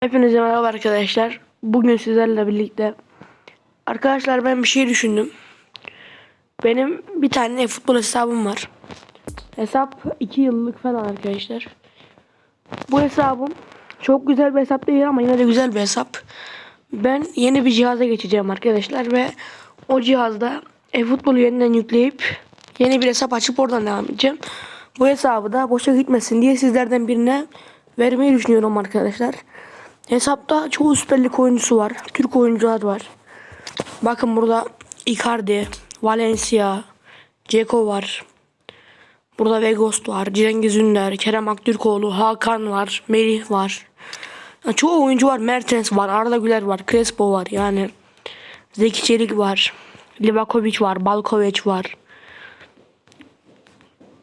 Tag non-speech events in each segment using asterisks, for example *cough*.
Hepinize merhaba arkadaşlar. Bugün sizlerle birlikte arkadaşlar ben bir şey düşündüm. Benim bir tane futbol hesabım var. Hesap 2 yıllık falan arkadaşlar. Bu hesabım çok güzel bir hesap değil ama yine de güzel bir hesap. Ben yeni bir cihaza geçeceğim arkadaşlar ve o cihazda e-futbolu yeniden yükleyip yeni bir hesap açıp oradan devam edeceğim. Bu hesabı da boşa gitmesin diye sizlerden birine vermeyi düşünüyorum arkadaşlar. Hesapta çoğu Süper Lig oyuncusu var. Türk oyuncular var. Bakın burada Icardi, Valencia, Ceko var. Burada Vegost var, Cengiz Ünder, Kerem Aktürkoğlu, Hakan var, Melih var. Ya çoğu oyuncu var. Mertens var, Arda Güler var, Crespo var. Yani Zeki Çelik var. Livakovic var, Balkovic var.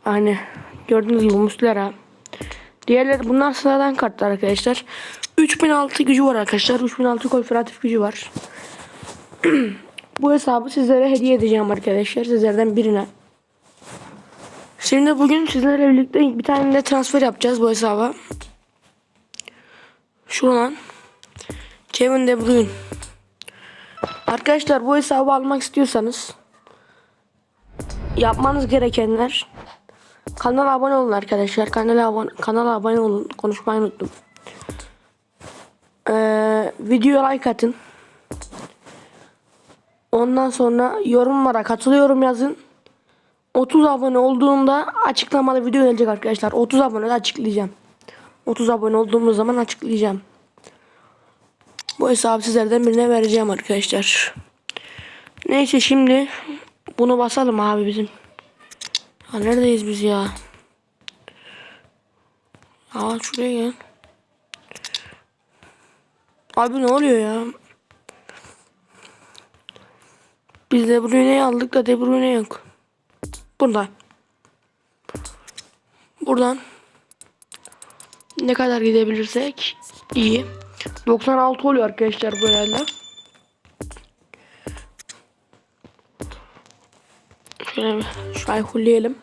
Hani gördüğünüz gibi Muslera. Diğerleri bunlar sıradan kartlar arkadaşlar. 3006 gücü var arkadaşlar. 3006 konferatif gücü var. *clears throat* Bu hesabı sizlere hediye edeceğim arkadaşlar. Sizlerden birine. Şimdi bugün sizlerle birlikte bir tane de transfer yapacağız bu hesaba. Şuradan. Kevin De Bruyne. Arkadaşlar bu hesabı almak istiyorsanız yapmanız gerekenler kanala abone olun arkadaşlar. Kanala abone, kanala abone olun. Konuşmayı unuttum. Ee, videoya like atın. Ondan sonra yorumlara katılıyorum yazın. 30 abone olduğumda açıklamada video gelecek arkadaşlar. 30 abone açıklayacağım. 30 abone olduğumuz zaman açıklayacağım. Bu hesabı sizlerden birine vereceğim arkadaşlar. Neyse şimdi bunu basalım abi bizim. Ha neredeyiz biz ya? Aa şuraya gel. Abi ne oluyor ya? Biz De Bruyne'yi aldık da De Bruyne yok. Burada. Buradan ne kadar gidebilirsek iyi. 96 oluyor arkadaşlar bu herhalde. Şöyle şurayı hulleyelim.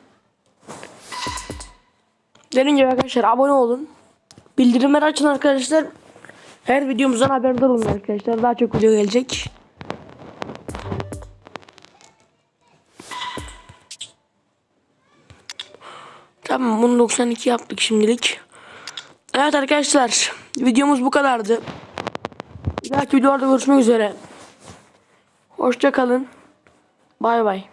Dediğim gibi arkadaşlar abone olun. Bildirimleri açın arkadaşlar. Her videomuzdan haberdar olun arkadaşlar. Daha çok video gelecek. Tamam bunu 92 yaptık şimdilik. Evet arkadaşlar videomuz bu kadardı. Bir dahaki videolarda görüşmek üzere. Hoşça kalın. Bay bay.